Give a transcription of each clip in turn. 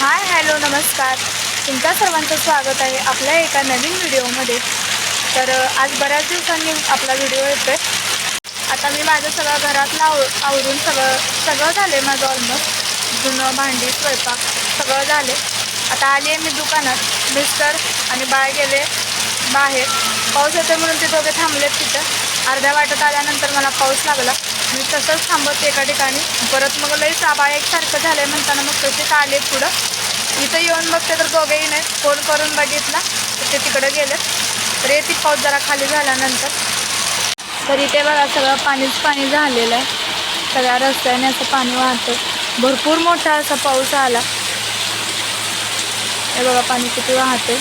Hi hello नमस्कार. तुमच्या सर्वांचं स्वागत आहे आपल्या एका नवीन व्हिडिओमध्ये. तर आज बऱ्याच दिवसांनी आपला व्हिडिओ येतो आता मी माझं सगळं घरातलं आव आवरून सगळं सगळं झालं आहे माझं ऑलमोस्ट जुनं भांडी स्वयंपाक सगळं झाले आता आली आहे मी दुकानात. मिस्टर आणि बाय गेले बाहेर. पाऊस येतो म्हणून ते दोघे थांबलेत तिथं. अर्ध्या वाटत आल्यानंतर मला पाऊस लागला. मी तसंच थांबत एका ठिकाणी. परत मग लई आबाळ एकसारखं झालं आहे म्हणताना मग तसे आले पुढं. इथं येऊन बघते तर दोघेही नाहीत फोन करून बघितला तर ते तिकडे गेले तर येते पाऊस जरा खाली झाल्यानंतर. तर इथे बघा सगळं पाणीच पाणी झालेलं आहे. सगळ्या रस्त्याने असं पाणी वाहतं भरपूर मोठा असा पाऊस आला. हे बघा पाणी किती वाहते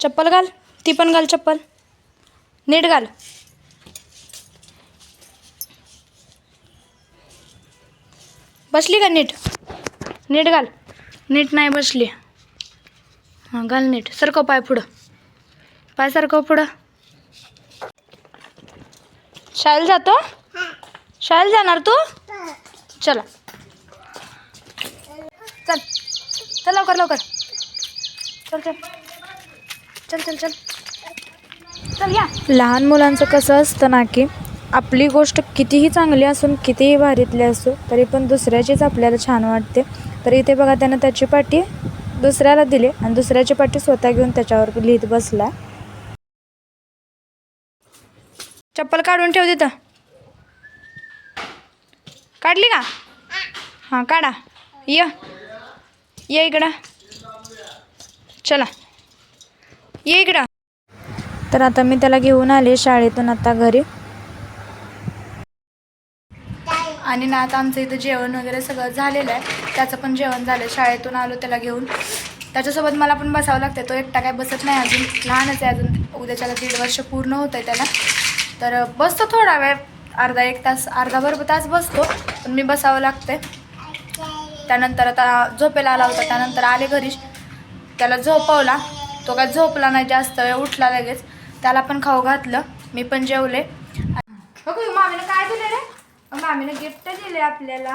चप्पल घाल. ती पण घाल चप्पल. नीट घाल. बसली का नीट? नीट घाल. नीट नाही बसली. हां घाल नीट. सरकव पाय पुढं. पाय सरकव पुढं. शाळेला जातो? शाळेला जाणार तू? चला. चल. चल लवकर लवकर. चल चल. चल चल चल. चल या. लहान मुलांचं कसं असतं ना की आपली गोष्ट कितीही चांगली असून कितीही भारीतली असो तरी पण दुसऱ्याचीच आपल्याला छान वाटते. तर इथे बघा त्यानं त्याची पाठी दुसऱ्याला दिली आणि दुसऱ्याची पाठी स्वतः घेऊन त्याच्यावर लिहित बसला. चप्पल काढून ठेव तिथं. काढली का? हां काढा. ये. ये इकडं. चला. ये इकडं. तर आता मी त्याला घेऊन आले शाळेतून आता घरी. आणि ना आता आमचं इथं जेवण वगैरे सगळं झालेलं आहे. त्याचं पण जेवण झालं. शाळेतून आलो त्याला घेऊन. त्याच्यासोबत मला पण बसावं लागतं तो एकटा काय बसत नाही अजून. लहानच आहे अजून. उद्याच्याला दीड वर्ष पूर्ण होत आहे त्याला. तर बसतो थोडा वेळ. अर्धा एक तास अर्धा भर तास बसतो. पण मी बसावं लागते त्यानंतर आता झोपेला आला होता. त्यानंतर आले घरी. त्याला झोपवला. तो काय झोपला नाही जास्त वेळ. उठला लगेच. त्याला पण खाऊ घातलं. मी पण जेवले. बघू मामीनं काय दिले रे मामीनं गिफ्ट दिले आपल्याला.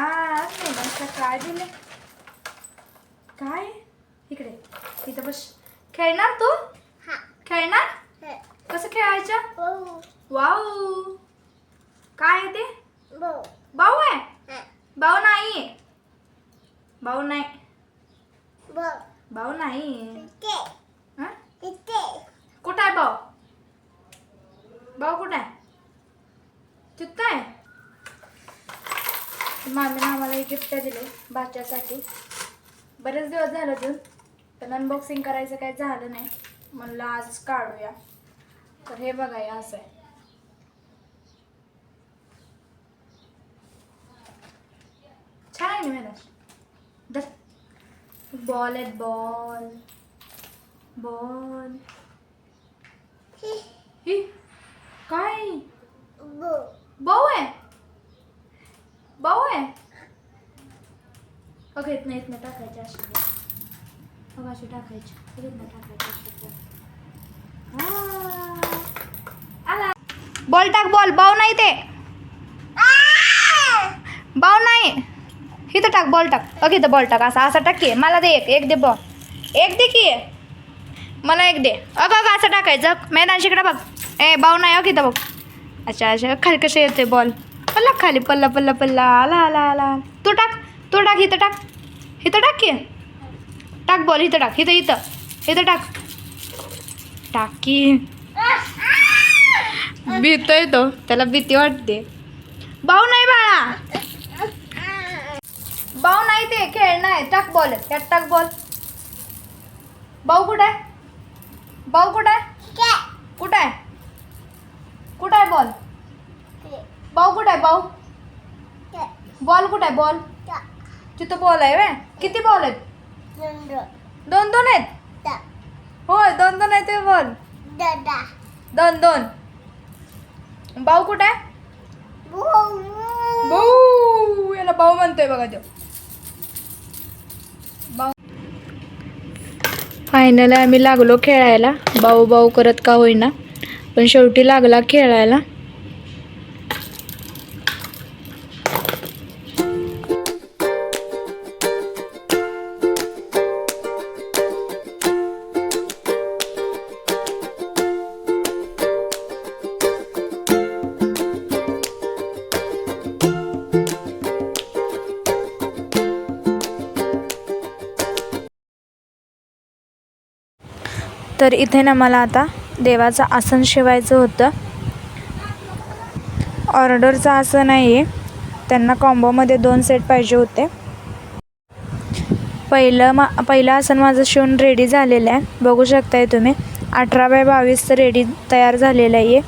मेघांचं काय दिले? काय? इकडे. इथं बस. खेळणार तू? खेळणार? कसं खेळायचं? वाऊ. काय आहे ते? भाऊ आहे? भाऊ नाही. भाऊ नाही. भाऊ नाही. हं? कुठं आहे भाऊ? भाऊ कुठं आहे? तिथं आहे? मामीने आम्हाला हे गिफ्ट दिले बाच्यासाठी. बरेच दिवस झालं देऊन पण अनबॉक्सिंग करायचं काही झालं नाही. म्हणलं आजच काढूया. तर हे बघा हे असं आहे. छान आहे ना मॅडम? दर बॉल आहेत बॉल बॉल ही काय? भाऊ आहे भाऊ आहे बघ येत नाही येत नाही टाकायचे अशी बघ अशी टाकायची. नाही टाकायची आला. बॉल टाक बॉल. भाऊ नाही ते. भाऊ नाही. इथं टाक बॉल टाक. बघ इथं बॉल टाक. असा असा टाक की. मला दे एक एक दे बॉल एक दे की. मला एक दे. अगं अगं असं टाकायचं. मैदान शिकडं बघ. ए भाऊ नाही अग इथं बघ. अच्छा अच्छा खाली कसं येते बॉल. पल्ला खाली पल्ला पल्ला पल्ला. आला आला आला. तू टाक. तू टाक इथं टाक. इथं टाक की. टाक बॉल इथं टाक. इथं इथं. इथं टाक. टाक की. भीतोय तो. त्याला भीती वाटते. भाऊ नाही बाळा. भाऊ नाही ते खेळणं आहे टाक बॉल त्यात टाक बॉल भाऊ कुठं आहे? भाऊ कुठं आहे? कुठं आहे? कुठं आहे बॉल भाऊ कुठं आहे भाऊ? बॉल कुठं आहे? बॉल तिथं बॉल आहे वे किती बॉल आहेत? दोन दोन आहेत? होय दोन दोन आहेत बॉल दोन दोन भाऊ कुठं आहे? भाऊ. याला भाऊ म्हणतोय बघा तो. भाऊ. फायनल आम्ही लागलो खेळायला. भाऊ भाऊ करत का होईना. पण शेवटी लागला खेळायला. तर इथे ना मला आता देवाचं आसन शिवायचं होतं. ऑर्डरचं आसन नाही आहे त्यांना कॉम्बोमध्ये दोन सेट पाहिजे होते. पहिलं मा पहिलं आसन माझं शिवून रेडी झालेलं आहे. बघू शकताय तुम्ही. अठरा बाय बावीसचं रेडी तयार झालेलं आहे.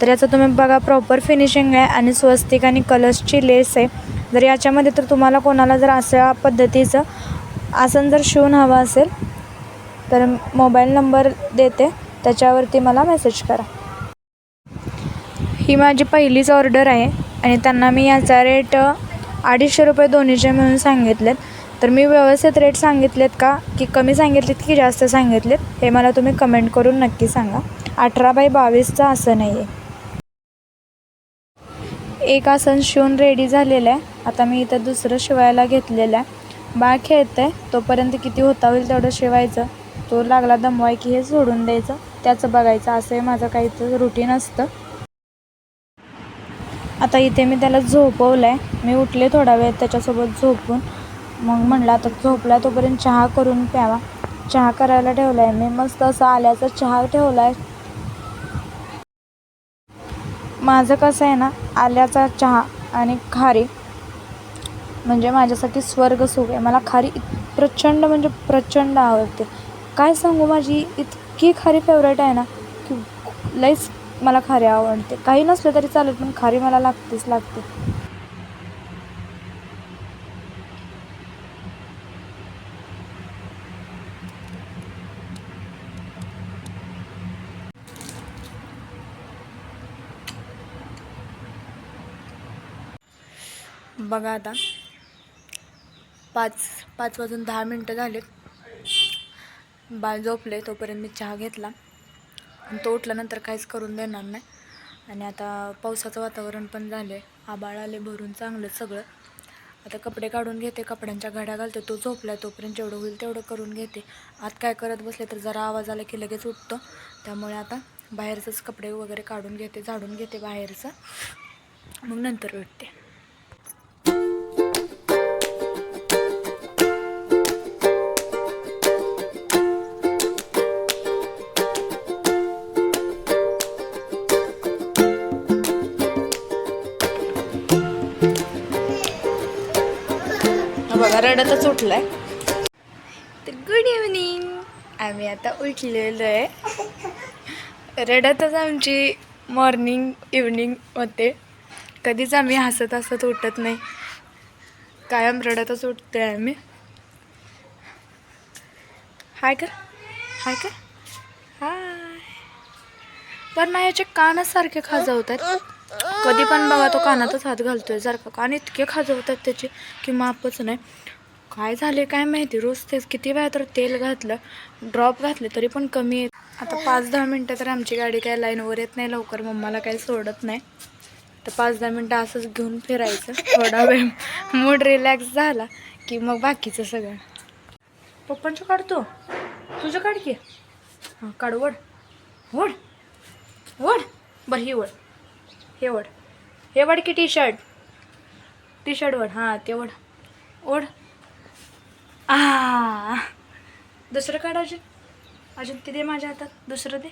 तर याचं तुम्ही बघा प्रॉपर फिनिशिंग आहे आणि स्वस्तिक आणि कलर्सची लेस आहे. जर याच्यामध्ये तर तुम्हाला कोणाला जर अशा पद्धतीचं आसन जर शिवून हवं असेल तर मोबाईल नंबर देते. त्याच्यावरती मला मेसेज करा. ही माझी पहिलीच ऑर्डर आहे आणि त्यांना मी याचा रेट अडीचशे रुपये दोन्हीचे मिळून सांगितलेत. तर मी व्यवस्थित रेट सांगितलेत का? की कमी सांगितलेत की जास्त सांगितलेत? हे मला तुम्ही कमेंट करून नक्की सांगा. अठरा बाय बावीसचं आसन आहे एक आसन शिवून रेडी झालेलं आहे. आता मी इथं दुसरं शिवायला घेतलेलं आहे. बाळ खेळतं आहे तोपर्यंत किती होता होईल तेवढं शिवायचं. तो लागला दमवाय की हे सोडून द्यायचं त्याचं बघायचं असं माझं काहीचं रुटीन असतं. आता इथे मी त्याला झोपवलं आहे मी उठले थोडा वेळ त्याच्यासोबत झोपून. मग म्हणलं आता झोपला तोपर्यंत चहा करून प्यावा. चहा करायला ठेवला आहे मी. मस्त असं आल्याचा चहा ठेवला आहे माझं कसं आहे ना आल्याचा चहा आणि खारी म्हणजे माझ्यासाठी स्वर्ग सुख आहे. मला खारी इत प्रचंड म्हणजे प्रचंड आवडते. काय सांगू माझी? इतकी खारी फेवरेट आहे ना की लईच मला खारी आवडते. काही नसलं तरी चालेल पण खारी मला लागतेच लागते. बघा आता पाच पाच वाजून दहा मिनटं झालेत. बाळ झोपले तोपर्यंत मी चहा घेतला. आणि तो उठल्यानंतर काहीच करून देणार नाही. आणि आता पावसाचं वातावरण पण झालं आहे आबाळ आले भरून चांगलं सगळं. आता कपडे काढून घेते कपड्यांच्या घड्या घालते. तो झोपला तोपर्यंत जेवढं होईल तेवढं करून घेते. आत काय करत बसले तर जरा आवाज आला की लगेच उठतो. त्यामुळे आता बाहेरचंच कपडे वगैरे काढून घेते झाडून घेते बाहेरचं. मग नंतर उठते हा रडतच उठलाय तर गुड इव्हनिंग आम्ही आता उठलेलो आहे. रडतच आमची मॉर्निंग इव्हनिंग होते. कधीच आम्ही हसत हसत उठत नाही. कायम रडतच उठते आम्ही. हाय कर हाय कर हाय. पण ना याचे कानच सारखे खाजवतात कधी पण बघा तो कानातच हात घालतोय सारखं कान इतके खाजवतात त्याचे की मापच नाही. काय झाले काय माहिती? रोज तेच किती वेळा तर तेल घातलं ड्रॉप घातले तरी पण कमी येत. आता पाच दहा मिनटं तर आमची गाडी काय लाईनवर येत नाही लवकर मम्माला काही सोडत नाही. तर पाच दहा मिनटं असंच घेऊन फिरायचं. थोडा वेळ मूड रिलॅक्स झाला की मग बाकीचं सगळं. पप्पांचं काढतो तुझं काढ की. हां काढ वड वड वड बरं ही वड हे वड हे वड की टी शर्ट टी शर्ट वड हां ते वड ओढ. आ. दुसरं काढ अजून. अजून ते दे माझ्या हातात दुसरं दे.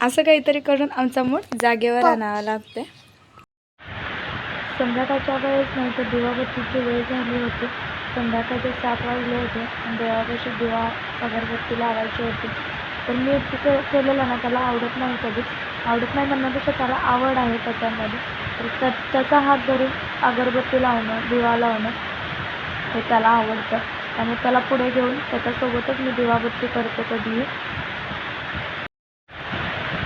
असं काहीतरी करून आमचा मूड जागेवर आणावा लागते संध्याकाळच्या वेळेस नाही तर दिवाबत्तीची वेळ झाली होती. संध्याकाळचे सात वाजले होते. आणि देवापाशी दिवा अगरबत्ती लावायची होती. तर मी तिथं केलेलं ना त्याला आवडत नाही कधीच आवडत नाही म्हणण्यापेक्षा त्याला आवड आहे त्याच्यामध्ये. तर त्या त्याचा हात धरून अगरबत्ती लावणं दिवा लावणं हे त्याला आवडतं. त्यामुळे त्याला पुढे घेऊन त्याच्यासोबतच मी दिवाबत्ती करते कधीही.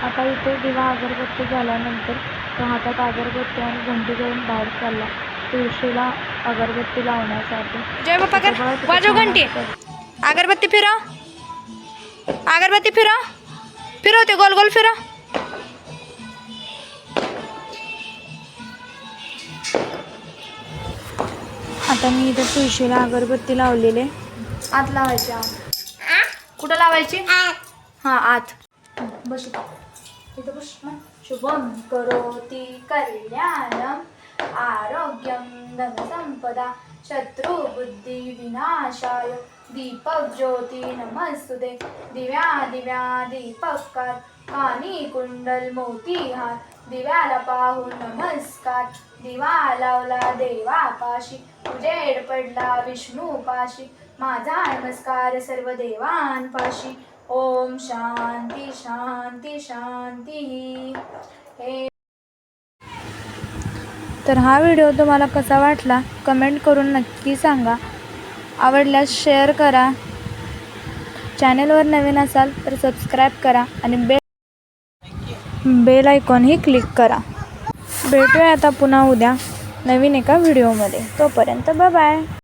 आता इथे दिवा अगरबत्ती झाल्यानंतर तो हातात अगरबत्ती आणि घंटी घेऊन बाहेर चालला. तुळशीला अगरबत्ती लावण्यासाठी. जय बाप्पा कर. वाजव घंटी. अगरबत्ती फिरव. अगरबत्ती फिरव. फिरवते गोल गोल फिरव. आता मी इथं तुळशीला अगरबत्ती लावलेले. आत लावायची आत. कुठं लावायची? हां आत. बस इथं बस शुभम करोती कल्याणम आरोग्यं धनसम्पदा शत्रुबुद्धिविनाशाय दीपक ज्योती नमस्तुते दिव्या दिव्या दीपकार कानी कुंडल मोती हार दिव्याला पाहून नमस्कार दिवा लावला देवापाशी उजेड पडला विष्णूपाशी माझा नमस्कार सर्व देवांपाशी. ओम शांती शांती शांती. हे. तर हा व्हिडिओ तुम्हाला कसा वाटला कमेंट करून नक्की सांगा. आवडल्यास शेअर करा. चॅनेलवर नवीन असाल तर सबस्क्राईब करा आणि बेल बेल आयकॉनही क्लिक करा. भेटूया आता पुन्हा उद्या. नवीन एका व्हिडिओमध्ये. तोपर्यंत बाय